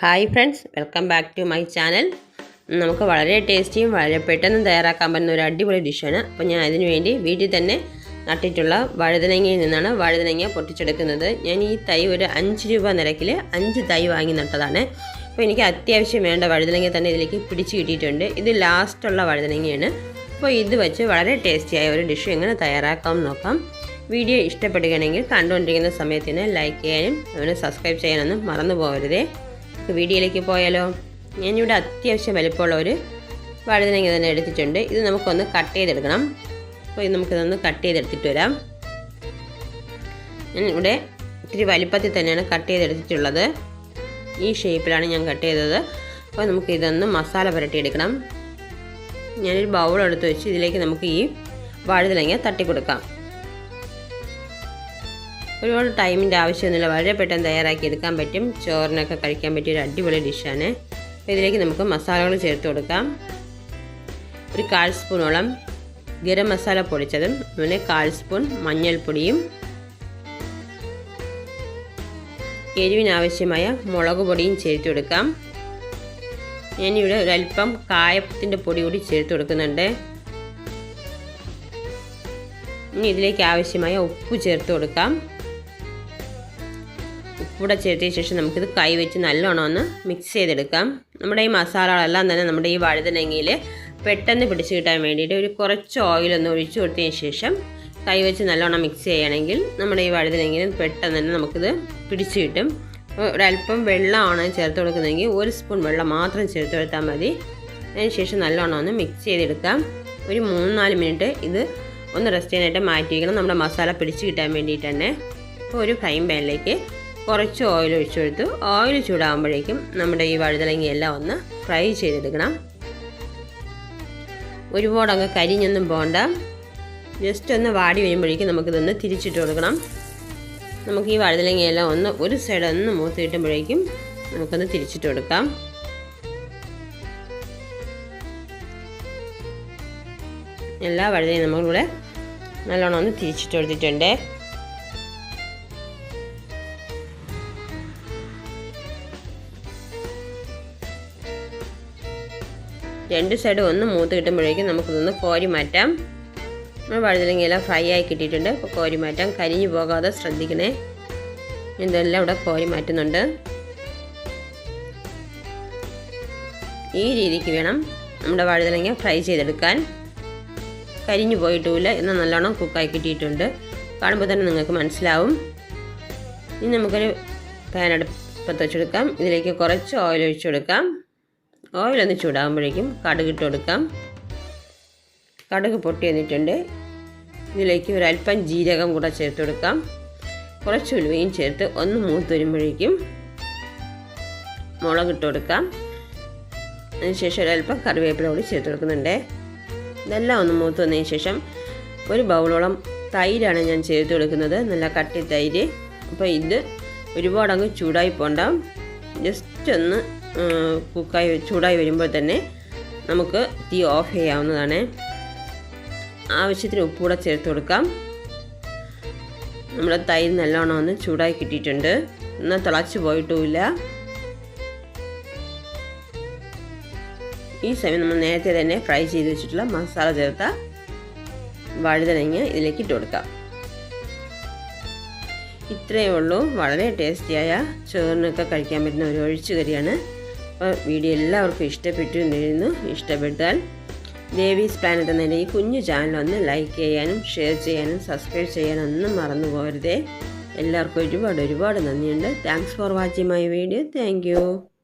Hi friends welcome back to my channel. നമുക്ക് വളരെ ടേസ്റ്റിയും വളരെ പെട്ടെന്ന് തയ്യാറാക്കാൻ പറ്റുന്ന ഒരു അടിപൊളി ഡിഷാണ്. അപ്പോൾ ഞാൻ അതിനുവേണ്ടി വീട്ടിൽ തന്നെ നട്ടിട്ടുള്ള വഴുതനങ്ങയിൽ നിന്നാണ് വഴുതനങ്ങ പൊട്ടിച്ചെടുക്കുന്നത്. ഞാൻ ഈ തൈ ഒരു അഞ്ച് രൂപ നിരക്കിൽ അഞ്ച് തൈ വാങ്ങി നട്ടതാണ്. അപ്പോൾ എനിക്ക് അത്യാവശ്യം വേണ്ട വഴുതനങ്ങ തന്നെ ഇതിലേക്ക് പിടിച്ച് കിട്ടിയിട്ടുണ്ട്. ഇത് ലാസ്റ്റുള്ള വഴുതനങ്ങയാണ്. അപ്പോൾ ഇത് വെച്ച് വളരെ ടേസ്റ്റിയായ ഒരു ഡിഷ് എങ്ങനെ തയ്യാറാക്കാം നോക്കാം. വീഡിയോ ഇഷ്ടപ്പെടുകയാണെങ്കിൽ കണ്ടുകൊണ്ടിരിക്കുന്ന സമയത്തിന് ലൈക്ക് ചെയ്യാനും അതിന് സബ്സ്ക്രൈബ് ചെയ്യാനൊന്നും മറന്നു പോകരുതേ. നമുക്ക് വീഡിയോയിലേക്ക് പോയാലോ? ഞാനിവിടെ അത്യാവശ്യം വലിപ്പമുള്ള ഒരു വഴുതനങ്ങ തന്നെ എടുത്തിട്ടുണ്ട്. ഇത് നമുക്കൊന്ന് കട്ട് ചെയ്തെടുക്കണം. അപ്പോൾ ഇത് നമുക്കിതൊന്ന് കട്ട് ചെയ്തെടുത്തിട്ട് വരാം. ഞാൻ ഇവിടെ ഇത്തിരി വലിപ്പത്തിൽ തന്നെയാണ് കട്ട് ചെയ്തെടുത്തിട്ടുള്ളത്. ഈ ഷേപ്പിലാണ് ഞാൻ കട്ട് ചെയ്തത്. അപ്പോൾ നമുക്ക് ഇതൊന്ന് മസാല പുരട്ടിയെടുക്കണം. ഞാനൊരു ബൗൾ എടുത്ത് വെച്ച് ഇതിലേക്ക് നമുക്ക് ഈ വഴുതനങ്ങ തട്ടി കൊടുക്കാം ഒരുപാട് ടൈമിന്റെ ആവശ്യമൊന്നുമില്ല. വളരെ പെട്ടെന്ന് തയ്യാറാക്കി എടുക്കാൻ പറ്റും. ചോറിനൊക്കെ കഴിക്കാൻ പറ്റിയ ഒരു അടിപൊളി ഡിഷാണ്. ഇതിലേക്ക് നമുക്ക് മസാലകൾ ചേർത്ത് കൊടുക്കാം. ഒരു കാൽ സ്പൂണോളം ഗരം മസാല പൊടിച്ചതും പിന്നെ കാൽ സ്പൂൺ മഞ്ഞൾപ്പൊടിയും എരിവിനാവശ്യമായ മുളക് പൊടിയും ചേർത്ത് കൊടുക്കാം. ഞാനിവിടെ ഒരല്പം കായത്തിന്റെ പൊടി കൂടി ചേർത്ത് കൊടുക്കുന്നുണ്ട്. ഇനി ഇതിലേക്ക് ആവശ്യമായ ഉപ്പ് ചേർത്ത് കൊടുക്കാം. ഉപ്പൂടെ ചേർത്തിയ ശേഷം നമുക്കിത് കൈ വെച്ച് നല്ലോണം ഒന്ന് മിക്സ് ചെയ്തെടുക്കാം. നമ്മുടെ ഈ മസാലകളെല്ലാം തന്നെ നമ്മുടെ ഈ വഴുതനങ്ങയിൽ പെട്ടെന്ന് പിടിച്ച് കിട്ടാൻ വേണ്ടിയിട്ട് ഒരു കുറച്ച് ഓയിലൊന്ന് ഒഴിച്ചു കൊടുത്തതിന് ശേഷം കൈ വെച്ച് നല്ലോണം മിക്സ് ചെയ്യുകയാണെങ്കിൽ നമ്മുടെ ഈ വഴുതനങ്ങയിൽ പെട്ടെന്ന് തന്നെ നമുക്കിത് പിടിച്ച് കിട്ടും. ഒരല്പം വെള്ളമാണ് ചേർത്ത് കൊടുക്കുന്നതെങ്കിൽ ഒരു സ്പൂൺ വെള്ളം മാത്രം ചേർത്ത് കൊടുത്താൽ മതി. അതിന് ശേഷം നല്ലോണം ഒന്ന് മിക്സ് ചെയ്തെടുക്കാം. ഒരു മൂന്ന് നാല് മിനിറ്റ് ഇത് ഒന്ന് റെസ്റ്റ് ചെയ്യാനായിട്ട് മാറ്റി വയ്ക്കണം നമ്മുടെ മസാല പിടിച്ച് കിട്ടാൻ വേണ്ടിയിട്ട് തന്നെ. ഒരു ഫ്രൈ പാനിലേക്ക് കുറച്ച് ഓയിൽ ഒഴിച്ചു കൊടുത്തു. ഓയിൽ ചൂടാകുമ്പോഴേക്കും നമ്മുടെ ഈ വഴുതലങ്ങയെല്ലാം ഒന്ന് ഫ്രൈ ചെയ്തെടുക്കണം. ഒരുപാട് അങ്ങ് കരിഞ്ഞൊന്നും പോകണ്ട ജസ്റ്റ് ഒന്ന് വാടി വരുമ്പോഴേക്കും നമുക്കിതൊന്ന് തിരിച്ചിട്ട് കൊടുക്കണം. നമുക്ക് ഈ വഴുതലങ്ങയെല്ലാം ഒന്ന് ഒരു സൈഡ് ഒന്ന് മൂത്ത് കിട്ടുമ്പോഴേക്കും നമുക്കൊന്ന് തിരിച്ചിട്ട് കൊടുക്കാം. എല്ലാ വഴുതയും നമ്മളിവിടെ നല്ലോണം ഒന്ന് തിരിച്ചിട്ട് കൊടുത്തിട്ടുണ്ട്. രണ്ട് സൈഡും ഒന്ന് മൂത്ത് കിട്ടുമ്പോഴേക്കും നമുക്കിതൊന്ന് കോരി മാറ്റാം. നമ്മൾ വഴുതലങ്ങയെല്ലാം ഫ്രൈ ആയി കിട്ടിയിട്ടുണ്ട്. അപ്പോൾ കോരി മാറ്റാം. കരിഞ്ഞു പോകാതെ ശ്രദ്ധിക്കണേ. ഇതെല്ലാം ഇവിടെ കോരി മാറ്റുന്നുണ്ട്. ഈ രീതിക്ക് വേണം നമ്മുടെ വഴുതലങ്ങ ഫ്രൈ ചെയ്തെടുക്കാൻ. കരിഞ്ഞു പോയിട്ടുമില്ല എന്നാൽ നല്ലോണം കുക്കായി കിട്ടിയിട്ടുണ്ട്. കാണുമ്പോൾ തന്നെ നിങ്ങൾക്ക് മനസ്സിലാവും. ഇനി നമുക്കൊരു പാൻ അടുപ്പത്ത് വെച്ചെടുക്കാം. ഇതിലേക്ക് കുറച്ച് ഓയിൽ ഒഴിച്ചു കൊടുക്കാം ഓയിലൊന്ന് ചൂടാകുമ്പോഴേക്കും കടുക് ഇട്ട് കൊടുക്കാം. കടുക് പൊട്ടി വന്നിട്ടുണ്ട് ഇതിലേക്ക് ഒരല്പം ജീരകം കൂടെ ചേർത്ത് കൊടുക്കാം. കുറച്ച് ഉലുവയും ചേർത്ത് ഒന്ന് മൂത്ത് വരുമ്പോഴേക്കും മുളക് ഇട്ട് കൊടുക്കാം. അതിനുശേഷം ഒരല്പം കറിവേപ്പില കൂടി ചേർത്ത് കൊടുക്കുന്നുണ്ട്. ഇതെല്ലാം ഒന്ന് മൂത്ത് വന്നതിന് ശേഷം ഒരു ബൗളോളം തൈരാണ് ഞാൻ ചേർത്ത് കൊടുക്കുന്നത്. നല്ല കട്ടി തൈര്. അപ്പോൾ ഇത് ഒരുപാടങ്ങ് ചൂടായി പോണ്ട ജസ്റ്റ് ഒന്ന് കുക്കായി ചൂടായി വരുമ്പോൾ തന്നെ നമുക്ക് തീ ഓഫ് ചെയ്യാവുന്നതാണ്. ആവശ്യത്തിന് ഉപ്പ് കൂടെ ചേർത്ത് കൊടുക്കാം. നമ്മുടെ തൈര് നല്ലോണം ഒന്ന് ചൂടായി കിട്ടിയിട്ടുണ്ട്. എന്നാൽ തിളച്ച് പോയിട്ടുമില്ല. ഈ സമയം നമ്മൾ നേരത്തെ തന്നെ ഫ്രൈ ചെയ്ത് വെച്ചിട്ടുള്ള മസാല ചേർത്ത വഴുതനങ്ങ ഇതിലേക്ക് ഇട്ട് കൊടുക്കാം. ഇത്രയേ ഉള്ളൂ. വളരെ ടേസ്റ്റിയായ ചോറിനൊക്കെ കഴിക്കാൻ പറ്റുന്ന ഒരു ഒഴിച്ചു കറിയാണ്. അപ്പോൾ വീഡിയോ എല്ലാവർക്കും ഇഷ്ടപ്പെട്ടു എന്നിരുന്നു ഇഷ്ടപ്പെട്ടാൽ ദേവീസ് പ്ലാനറ്റ് എന്ന ഈ കുഞ്ഞു ചാനൽ ഒന്ന് ലൈക്ക് ചെയ്യാനും ഷെയർ ചെയ്യാനും സബ്സ്ക്രൈബ് ചെയ്യാനും ഒന്നും മറന്നു പോകരുതേ. എല്ലാവർക്കും ഒരുപാട് ഒരുപാട് നന്ദിയുണ്ട്. Thanks for watching my video thank